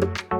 Thank you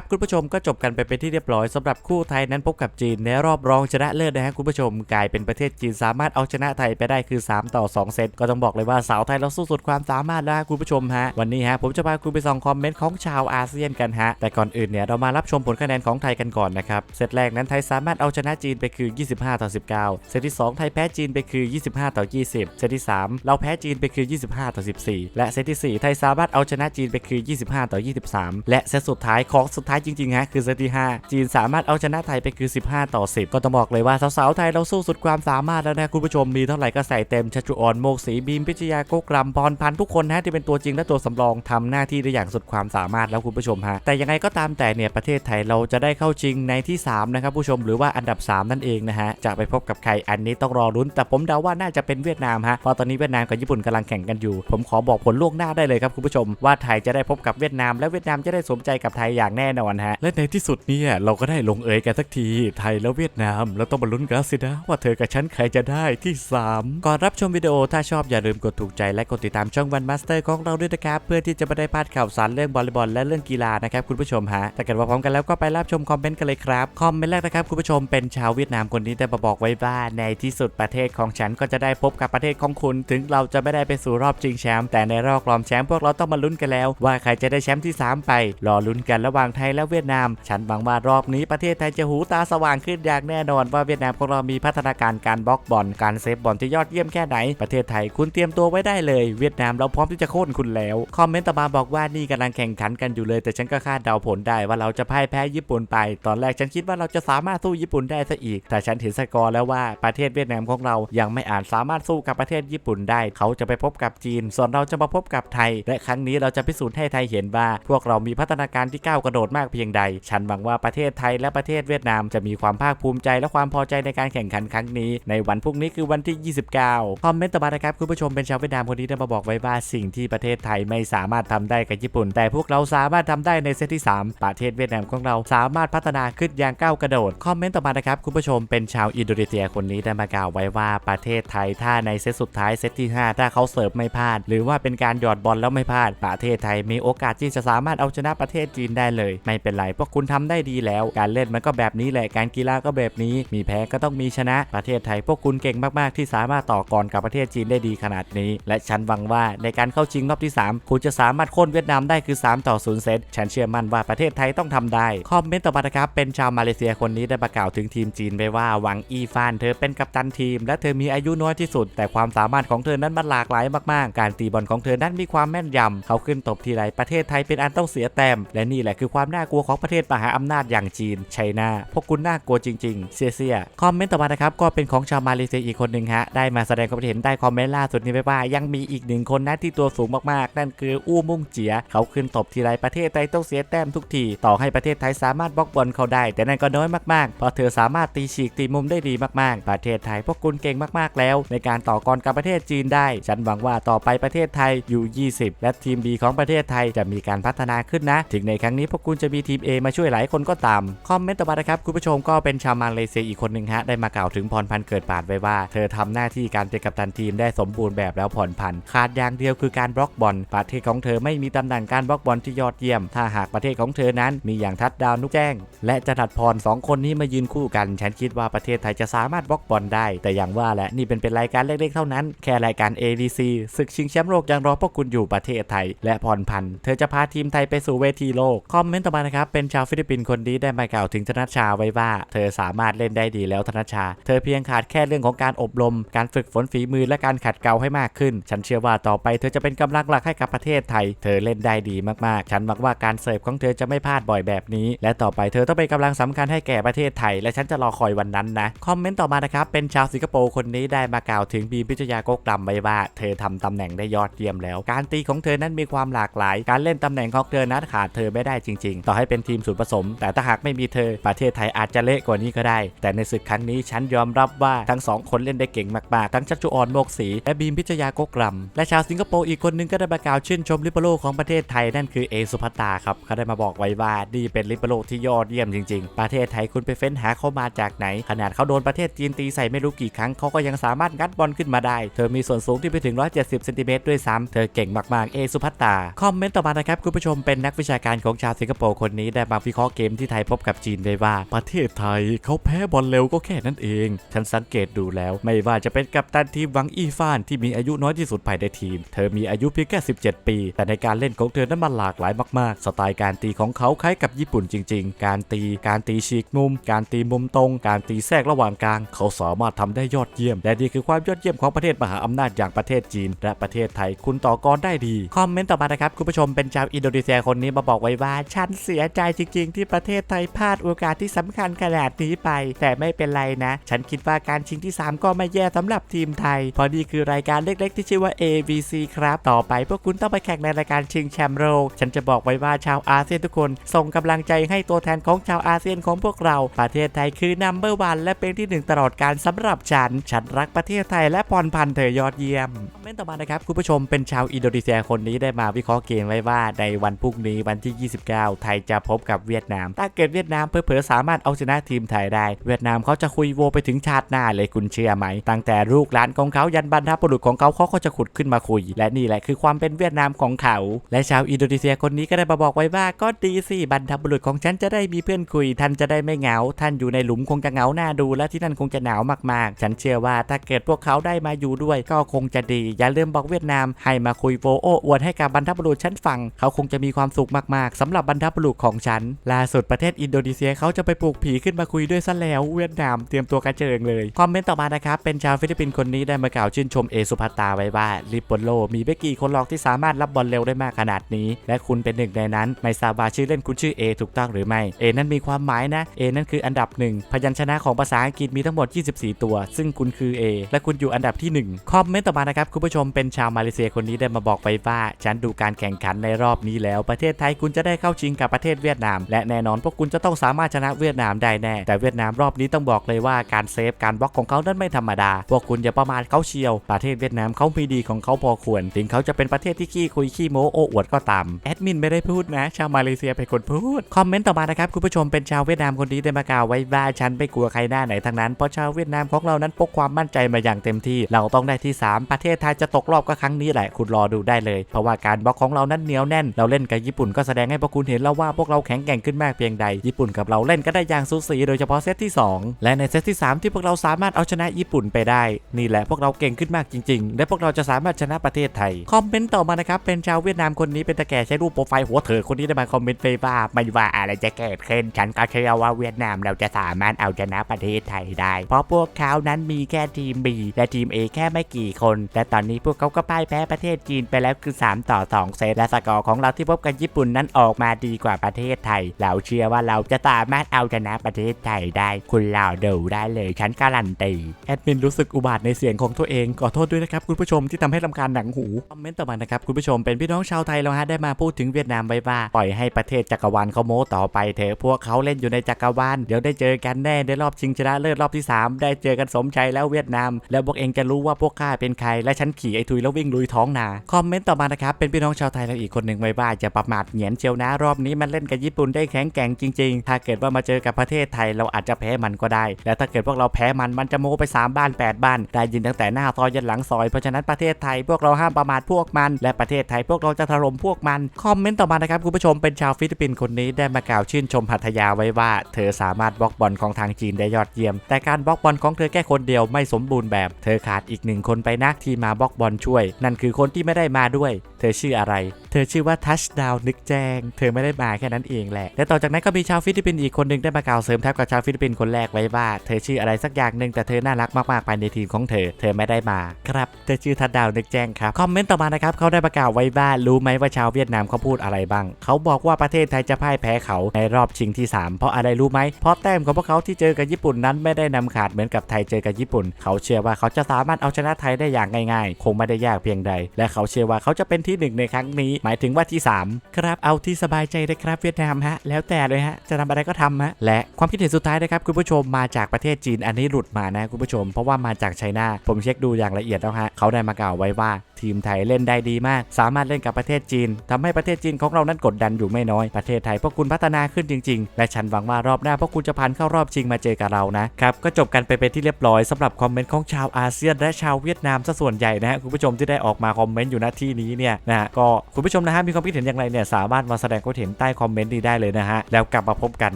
ครับคุณผู้ชมก็จบกันไปเป็นที่เรียบร้อยสำหรับคู่ไทยนั้นพบกับจีนในรอบรองชนะเลิศนะฮะคุณผู้ชมกลายเป็นประเทศจีนสามารถเอาชนะไทยไปได้คือ 3 ต่อ 2 เซตก็ต้องบอกเลยว่าสาวไทยเราสู้สุดความสามารถแล้วคุณผู้ชมฮะวันนี้ฮะผมจะพาคุณไปส่องคอมเมนต์ของชาวอาเซียนกันฮะแต่ก่อนอื่นเนี่ยเรามารับชมผลคะแนนของไทยกันก่อนนะครับเซตแรกนั้นไทยสามารถเอาชนะจีนไปคือ 25 ต่อ 19 เซตที่ 2 ไทยแพ้จีนไปคือ 25 ต่อ 20 เซตที่ 3 เราแพ้จีนไปคือ 25 ต่อ 14 และเซตที่ 4 ไทยสามารถเอาชนะจีนไปคือ 25 ต่อ 23 และเซตสุดท้ายของสุดท้ายจริงๆฮะคือเซตที่ 5 จีนสามารถเอาชนะไทยไปคือ 15 ต่อ 10 ก็ต้องบอกเลยว่าสาวๆไทยเราสู้สุดความสามารถแล้วนะคุณผู้ชมมีเท่าไหร่ก็ใส่เต็มชัชจุออนโมกศรีบีมพิชยาโกกรัมพรพันทุกคนนะที่เป็นตัวจริงและตัวสำรองทำหน้าที่ได้อย่างสุดความสามารถแล้วคุณผู้ชมฮะแต่ยังไงก็ตามแต่เนี่ยประเทศไทยเราจะได้เข้าชิงในที่ 3 นะครับผู้ชมหรือว่าอันดับ 3 นั่นเองนะฮะจะไปพบกับใครอันนี้ต้องรอรุ้น แต่ผมเดาว่าน่าจะเป็นเวียดนามฮะเพราะตอนนี้เวียดนามกับญี่ปุ่นกำลังแข่งกันอยู่ ผมขอบอกผลล่วงหน้าได้เลยครับคุณผู้ชม ว่าไทยจะได้พบกับเวียดนามและเวียดนามจะได้สมใจกับไทยอย่างแน่นอนฮะ และในที่สุดเนี่ยเราก็ได้ลงเอยกันสักทีไทยแล้วเวียดนาม เราต้องมาลุ้นกันสินะว่าเธอกับฉันใครจะได้ที่ 3 ก่อนรับชมวิดีโอถ้าชอบอย่าลืมกดถูกใจและกดติดตามช่องวันมาสเตอร์ของเราด้วยนะครับ เพื่อที่จะไม่ได้พลาดข่าวสารเรื่องบอลลีบอลและเรื่องกีฬานะครับคุณผู้ชมฮะถ้าเกิดว่าพร้อมกันแล้วก็ไปรับชมคอมเมนต์กันเลยครับคอมเมนต์แรกนะครับคุณผู้ชมเป็นชาวเวียดนามคนนี้ได้มาบอกไว้ว่าในที่สุดประเทศของฉันก็จะได้พบกับประเทศของคุณ ถึงเราจะไม่ได้ไปสู่รอบชิงแชมป์แต่ในรอบรองแชมป์พวกเราต้องมาลุ้นกันแล้ว ว่าใครจะได้แชมป์ที่ 3 ไปรอลุ้นกันระหว่างไททยและเวียดนาม ฉันหวังว่ารอบนี้ประเทศไทยจะหูตาสว่างขึ้นอย่างแน่นอนว่าเวียดนามของเรามีพัฒนาการการบล็อกบอลการเซฟบอลที่ยอดเยี่ยมแค่ไหน ประเทศไทยคุณเตรียมตัวไว้ได้เลย เวียดนามเราพร้อมที่จะโค่นคุณแล้ว คอมเมนต์ต่อมาบอกว่านี่กำลังแข่งขันกันอยู่เลย แต่ฉันก็คาดเดาผลได้ว่าเราจะพ่ายแพ้ญี่ปุ่นไป ตอนแรกฉันคิดว่าเราจะสามารถสู้ญี่ปุ่นได้ซะอีก แต่ฉันเห็นสกอร์แล้วว่าประเทศเวียดนามของเรายังไม่อาจสามารถสู้กับประเทศญี่ปุ่นได้ เขาจะไปพบกับจีน ส่วนเราจะมาพบกับไทย และครั้งนี้เราจะพิสูจน์ให้ไทยเห็นว่า พวกเรามีพัฒนาการที่ก้าวกระโดดมากเพียงใด ฉันหวังว่าประเทศไทยและประเทศเวียดนามจะมีความภาคภูมิใจและความพอใจในการแข่งขันครั้งนี้ ในวันพรุ่งนี้คือวันที่ 29 คอมเมนต์ต่อมานะครับคุณผู้ชมเป็นชาวเวียดนามคนนี้ได้มาบอกไว้ว่าสิ่งที่ประเทศไทยไม่สามารถทำได้กับญี่ปุ่น แต่พวกเราสามารถทำได้ในเซตที่ 3 ประเทศเวียดนามของเราสามารถพัฒนาขึ้นอย่างก้าวกระโดด คอมเมนต์ต่อมานะครับคุณผู้ชมเป็นชาวอินโดนีเซียคนนี้ได้มากล่าวไว้ว่าประเทศไทยถ้าในเซตสุดท้ายเซตที่ 5 ถ้าเขาเสิร์ฟไม่พลาด หรือว่าเป็นการหยอดบอลแล้วไม่พลาด ประเทศไทยมีโอกาสที่จะสามารถเอาชนะประเทศจีนได้เลยไม่เป็นไรพวกคุณทำได้ดีแล้ว การเล่นมันก็แบบนี้แหละการกีฬาก็แบบนี้ มีแพ้ก็ต้องมีชนะประเทศไทย พวกคุณเก่งมากๆ ที่สามารถต่อกรกับประเทศจีนได้ดีขนาดนี้ และฉันหวังว่าในการเข้าชิงรอบที่ 3 คุณจะสามารถโค่นเวียดนามได้คือ 3 ต่อ0เซตฉันเชื่อมั่นว่าประเทศไทยต้องทำได้คอมเมนต์ต่อมานะครับเป็นชาวมาเลเซียคนนี้ได้ประกาวถึงทีมจีนไว้ว่าหวังอีฟานเธอเป็นกัปตันทีม และเธอมีอายุน้อยที่สุด แต่ความสามารถของเธอนั้นมันหลากหลายมากๆ การตีบอลของเธอนั้นมีความแม่นยำเขาขึ้นตบทีไรประเทศไทยเป็นอันต้องเสียแต้มและนี่แหละคือความน่ากลัวของประเทศมหาอำนาจอย่างจีนไชน่าพวกคุณน่ากลัวจริง ๆเซียเซียคอมเมนต์ต่อมานะครับก็เป็นของชาวมาเลเซียอีกคนหนึ่งฮะได้มาแสดงความเห็นได้คอมเมนต์ล่าสุดนี้ไว้ว่ายังมีอีกหนึ่งคนนะที่ตัวสูงมากๆ นั่นคืออู้มุ่งเจีย เขาขึ้นตบทีไรประเทศไทยต้องเสียแต้มทุกที ต่อให้ประเทศไทยสามารถบล็อกบอลเขาได้ แต่นั่นก็น้อยมากๆ เพราะเธอสามารถตีฉีกตีมุมได้ดีมากๆ ประเทศไทยพวกคุณเก่งมากๆแล้ว ในการต่อกรกับประเทศจีนได้ ฉันหวังว่าต่อไปประเทศไทยอยู่ 20 และทีม B ของประเทศไทยจะมีการพัฒนาขึ้นนะ ถึงในครั้งนี้พวกคุณจะมีทีม A มาช่วยหลายคนก็ตาม คอมเมนต์ต่อมานะครับคุณผู้ชมก็เป็นชาวมาเลเซียอีกคนหนึ่งฮะได้มากล่าวถึงพรพันธ์เกิดปาดไว้ว่า เธอทำหน้าที่การเป็นกัปตันทีมได้สมบูรณ์แบบแล้วผ่อนผันขาดอย่างเดียวคือการบล็อกบอลประเทศของเธอไม่มีตำแหน่งการบล็อกบอลที่ยอดเยี่ยม ถ้าหากประเทศของเธอนั้นมีอย่างทัดดาวนุกแจ้ง และจรัดพรสองคนนี้มายืนคู่กัน ฉันคิดว่าประเทศไทยจะสามารถบล็อกบอลได้ แต่อย่างว่าแหละนี่เป็นเป็นรายการเล็กๆเท่านั้น แค่รายการ ABC ศึกชิงแชมป์โลกยังรอพวกคุณอยู่ประเทศไทย และพรพันธ์เธอจะพาทีมไทยไปสู่เวทีโลกคอมเมนต์อมานะครับเป็นชาวฟิลิปปินส์คนนี้ได้มากล่าวถึงธนชาไว้ว่า เธอสามารถเล่นได้ดีแล้วธนชา เธอเพียงขาดแค่เรื่องของการอบรม การฝึกฝนฝีมือและการขัดเกลาให้มากขึ้น ฉันเชื่อว่าต่อไปเธอจะเป็นกำลังหลักให้กับประเทศไทย เธอเล่นได้ดีมากๆ ฉันหวังว่าการเสิร์ฟของเธอจะไม่พลาดบ่อยแบบนี้ และต่อไปเธอต้องเป็นกำลังสำคัญให้แก่ประเทศไทย และฉันจะรอคอยวันนั้นนะคอมเมนต์ต่อมานะครับเป็นชาวสิงคโปร์คนนี้ได้มากล่าวถึงบีมพิชยาโกกดำไว้ว่า เธอทำตำแหน่งได้ยอดเยี่ยมแล้ว การตีของเธอนั้นมีความหลากหลาย การเล่นตำแหน่งของเธอนั้นขาดเธอไม่ได้จริงต่อให้เป็นทีมศูนย์ผสม แต่ถ้าหากไม่มีเธอประเทศไทยอาจจะเละกว่านี้ก็ได้ แต่ในศึกครั้งนี้ฉันยอมรับว่าทั้งสองคนเล่นได้เก่งมากๆ ทั้งชัชจุออนโมกศรีและบีมพิชยาโกกรัมและชาวสิงคโปร์อีกคนนึงก็ได้มากล่าวชื่นชมลิเบโรของประเทศไทยนั่นคือเอสุภัตตาครับเขาได้มาบอกไว้ว่านี่เป็นลิเบโรที่ยอดเยี่ยมจริงๆ ประเทศไทยคุณไปเฟ้นหาเขามาจากไหน ขนาดเขาโดนประเทศจีนตีใส่ไม่รู้กี่ครั้งเขาก็ยังสามารถงัดบอลขึ้นมาได้ เธอมีส่วนสูงที่ไปถึง 170 เซนติเมตรด้วยซ้ำเธอเก่งมากๆ เอสุภัตตา คอมเมนต์ต่อมานะครับคุณผู้ชมเป็นนักวิชาการของชาวสิงคโปร์โปคนนี้ได้มาวิเคราะห์เกมที่ไทยพบกับจีนไว้ว่าประเทศไทยเขาแพ้บอลเร็วก็แค่นั้นเอง ฉันสังเกตดูแล้วไม่ว่าจะเป็นกัปตันทีมวังอีฟานที่มีอายุน้อยที่สุดภายในทีม เธอมีอายุเพียงแค่ 17 ปี แต่ในการเล่นของเธอนั้นมันหลากหลายมากๆ สไตล์การตีของเขาคล้ายกับญี่ปุ่นจริง ๆ การตี การตีฉีกมุม การตีมุมตรง การตีแทรกระหว่างกลาง เขาสามารถทำได้ยอดเยี่ยม และนี่คือความยอดเยี่ยมของประเทศมหาอำนาจอย่างประเทศจีน และประเทศไทย คุณต่อกรได้ดี คอมเมนต์ต่อมานะครับคุณผู้ชมเป็นชาวอินโดนีเซียคนนี้มาบอกไว้ว่าฉันเสียใจจริงๆ ที่ประเทศไทยพลาดโอกาสที่สำคัญขนาดนี้ไป แต่ไม่เป็นไรนะ ฉันคิดว่าการชิงที่ 3 ก็ไม่แย่สำหรับทีมไทย เพราะนี่คือรายการเล็กๆ ที่ชื่อว่า ABC ครับ ต่อไปพวกคุณต้องไปแข่งในรายการชิงแชมป์โลกฉันจะบอกไว้ว่าชาวอาเซียนทุกคน ส่งกำลังใจให้ตัวแทนของชาวอาเซียนของพวกเรา ประเทศไทยคือนัมเบอร์วันและเป็นที่หนึ่งตลอดการสำหรับฉัน ฉันรักประเทศไทยและพรพันเธอยอดเยี่ยมคอมเมนต์ต่อมานะครับคุณผู้ชมเป็นชาวอินโดนีเซียคนนี้ได้มาวิเคราะห์เกมไว้ว่าในวันพรุ่งนี้วันที่ 29ไทยจะพบกับเวียดนาม ถ้าเกิดเวียดนามเผลอสามารถเอาชนะทีมไทยได้ เวียดนามเขาจะคุยโวไปถึงชาติหน้าเลยคุณเชื่อไหม ตั้งแต่ลูกหลานของเขายันบรรพบุรุษของเขาเขาก็จะขุดขึ้นมาคุย และนี่แหละคือความเป็นเวียดนามของเขา และชาวอินโดนีเซียคนนี้ก็ได้มาบอกไว้ว่าก็ดีสิบรรพบุรุษของฉันจะได้มีเพื่อนคุย ท่านจะได้ไม่เหงา ท่านอยู่ในหลุมคงจะเหงาหน้าดู และที่นั่นคงจะหนาวมากๆ ฉันเชื่อว่าถ้าเกิดพวกเขาได้มาอยู่ด้วย ก็คงจะดี อย่าลืมบอกเวียดนามให้มาคุยโวโอ้อวดให้กับบรรพบุรุษฉันฟัง เขาคงจะมีความสุขมากๆสำหรับบรรพบุรุษของฉันล่าสุดประเทศอินโดนีเซียเขาจะไปปลูกผีขึ้นมาคุยด้วยซะแล้วเวียดนามเตรียมตัวกระเจิงเลย คอมเมนต์ต่อมานะครับ เป็นชาวฟิลิปปินส์คนนี้ได้มากล่าวชื่นชมเอสุภัตตาไว้ว่าลิปโปโล มีไม่กี่คนหรอกที่สามารถรับบอลเร็วได้มากขนาดนี้ และคุณเป็นหนึ่งในนั้น ไม่ทราบว่าชื่อเล่นคุณชื่อเอถูกต้องหรือไม่เอนั้นมีความหมายนะเอนั่นคืออันดับหนึ่งพยัญชนะของภาษาอังกฤษมีทั้งหมด 24 ตัว ซึ่งคุณคือเอและคุณอยู่อันดับที่หนึ่งคอมเมนต์ต่อมานะครับคุณผู้ชมเป็นชาวมาเลเซียคนนี้ได้มาบอกไว้ว่าฉันดูการแข่งขันในรอบนี้แล้ว ประเทศไทยคุณจะได้เข้าชิงกับประเทศเวียดนาม และแน่นอนพวกคุณจะต้องสามารถชนะเวียดนามได้แน่ แต่เวียดนามรอบนี้ต้องบอกเลยว่าการเซฟการบล็อกของเขานั้นไม่ธรรมดา พวกคุณอย่าประมาทเขาเชียว ประเทศเวียดนามเขามีดีของเขาพอควร ถึงเขาจะเป็นประเทศที่ขี้คุยขี้โม้โอ้อวดก็ตาม แอดมินไม่ได้พูดนะ ชาวมาเลเซียเป็นคนพูด คอมเมนต์ต่อมานะครับคุณผู้ชมเป็นชาวเวียดนามคนนี้ได้มากล่าวไว้ว่าฉันไม่กลัวใครหน้าไหนทั้งนั้น เพราะชาวเวียดนามของเรานั้นพกความมั่นใจมาอย่างเต็มที่ เราต้องได้ที่ 3 ประเทศไทยจะตกรอบก็ครั้งนี้แหละ คุณรอดูได้เลย เพราะว่าการบล็อกของเรานั้นเหนียวแน่น เราเล่นกับญี่ปุ่นก็แสดงให้พวกคุณเห็นแล้วว่าพวกเราแข็งแกร่งขึ้นมากเพียงใด ญี่ปุ่นกับเราเล่นก็ได้อย่างสูสีโดยเฉพาะเซตที่ 2 และในเซตที่ 3 ที่พวกเราสามารถเอาชนะญี่ปุ่นไปได้ นี่แหละพวกเราเก่งขึ้นมากจริง ๆ และพวกเราจะสามารถชนะประเทศไทย คอมเมนต์ต่อมานะครับ เป็นชาวเวียดนามคนนี้เป็นตะแก่ใช้รูปโปรไฟล์หัวเถอคนนี้ได้มาคอมเมนต์ไปว่าไม่ว่าอะไรจะเกิดขึ้นฉันก็เชื่อว่าเวียดนามเราจะสามารถเอาชนะประเทศไทยได้ เพราะพวกเขานั้นมีแค่ทีม B และทีม A แค่ไม่กี่คน แต่ตอนนี้พวกเขาก็พ่ายแพ้ประเทศจีนไปแล้วคือ 3 ต่อ 2 เซตและสกอร์ของเราที่พบกับญี่ปุ่นนั้นออกมาดีกว่าประเทศไทย เราเชื่อว่าเราจะสามารถเอาชนะประเทศไทยได้ คุณรอดูได้เลยฉันการันตีแอดมินรู้สึกอุบาทในเสียงของตัวเองขอโทษด้วยนะครับคุณผู้ชมที่ทำให้ลำคาญหนังหูคอมเมนต์ต่อมานะครับคุณผู้ชมเป็นพี่น้องชาวไทยเราฮะได้มาพูดถึงเวียดนามไว้ว่าปล่อยให้ประเทศจักรวาลเขาโม้ต่อไปเถอะพวกเขาเล่นอยู่ในจักรวาลเดี๋ยวได้เจอกันแน่ในรอบชิงชนะเลิศรอบที่ 3 ได้เจอกันสมใจแล้วเวียดนาม แล้วพวกเองจะรู้ว่าพวกข้าเป็นใคร และฉันขี่ไอทุยแล้ววิ่งลุยท้องนาคอมเมนต์ต่อมานะครับเป็นพี่น้องชาวไทยเราอีกคนหนึ่งไว้ว่าจะประมาทเหงียนเชียวนะรอบนี้มันเล่นกับญี่ปุ่นได้แข็งแกร่งจริงๆ ถ้าเกิดว่ามาเจอกับประเทศไทยเราอาจจะแพ้มันก็ได้ และถ้าเกิดพวกเราแพ้มันมันจะโม้ไป 3 บ้าน 8 บ้าน ได้ยินตั้งแต่หน้าซอยยันหลังซอย เพราะฉะนั้นประเทศไทยพวกเราห้ามประมาทพวกมัน และประเทศไทยพวกเราจะถล่มพวกมัน คอมเมนต์ต่อมานะครับคุณผู้ชมเป็นชาวฟิลิปปินส์คนนี้ได้มากล่าวชื่นชมพัทยาไว้ว่า เธอสามารถบล็อกบอลของทางจีนได้ยอดเยี่ยม แต่การบล็อกบอลของเธอแค่คนเดียวไม่สมบูรณ์แบบ เธอขาดอีกหนึ่งคนไปนะที่มาบล็อกบอลช่วย นั่นคือคนที่ไม่ได้มาด้วย เธอชื่ออะไร เธอชื่อว่าทัชดาวนึกแจ้ง เธอไม่ได้มาแค่นั้นเองแหละ และต่อจากนั้นก็มีชาวฟิลิปปินส์อีกคนหนึ่งได้มากล่าวเสริมทัพกับชาวฟิลิปปินส์คนแรกไว้ว่า เธอชื่ออะไรสักอย่างหนึ่งแต่เธอน่ารักมากๆภายในทีมของเธอ เธอไม่ได้มา ครับ เธอชื่อทัชดาวนึกแจ้งครับ คอมเมนต์ต่อมานะครับเขาได้ประกาศไว้ว่ารู้ไหมว่าชาวเวียดนามเขาพูดอะไรบ้าง เขาบอกว่าประเทศไทยจะพ่ายแพ้เขาในรอบชิงที่ 3 เพราะอะไรรู้ไหม เพราะแต้มของพวกเขาที่เจอกับญี่ปุ่นนั้นไม่ได้นำขาดเหมือนกับไทยเจอกับญี่ปุ่น เขาเชื่อว่าเขาจะสามารถเอาชนะไทยได้อย่างง่ายๆ คงไม่ได้ยากเพียงใด และเขาเชื่อว่าเขาจะเป็นที่หนึ่งในครั้งนี้ หมายถึงว่าที่สามครับเอาที่สบายใจเลยครับเวียดนามฮะแล้วแต่เลยฮะจะทำอะไรก็ทำฮะและความคิดเห็นสุดท้ายนะครับคุณผู้ชมมาจากประเทศจีนอันนี้หลุดมานะคุณผู้ชม เพราะว่ามาจากไชน่าผมเช็คดูอย่างละเอียดแล้วฮะเขาได้มากล่าวไว้ว่า ทีมไทยเล่นได้ดีมาก สามารถเล่นกับประเทศจีนทำให้ประเทศจีนของเรานั้นกดดันอยู่ไม่น้อย ประเทศไทยพวกคุณพัฒนาขึ้นจริง ๆ และฉันหวังว่ารอบหน้าพวกคุณจะผ่านเข้ารอบชิงมาเจอกับเรานะครับก็จบกันไปเป็นที่เรียบร้อยสำหรับคอมเมนต์ของชาวอาเซียน และชาวเวียดนามซะส่วนใหญ่นะฮะคุณผู้ชมที่ได้ออกมาคอมเมนต์อยู่ณที่นี้เนี่ยนะฮะก็คุณผู้ชมนะฮะมีความคิดเห็นอย่างไรเนี่ยสามารถมาแสดงความเห็นใต้คอมเมนต์นี้ได้เลยนะฮะแล้วกลับมาพบกัน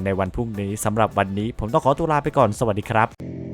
ในวันพรุ่งนี้สำหรับวันนี้ ผมต้องขอตัวลาไปก่อนสวัสดีครับ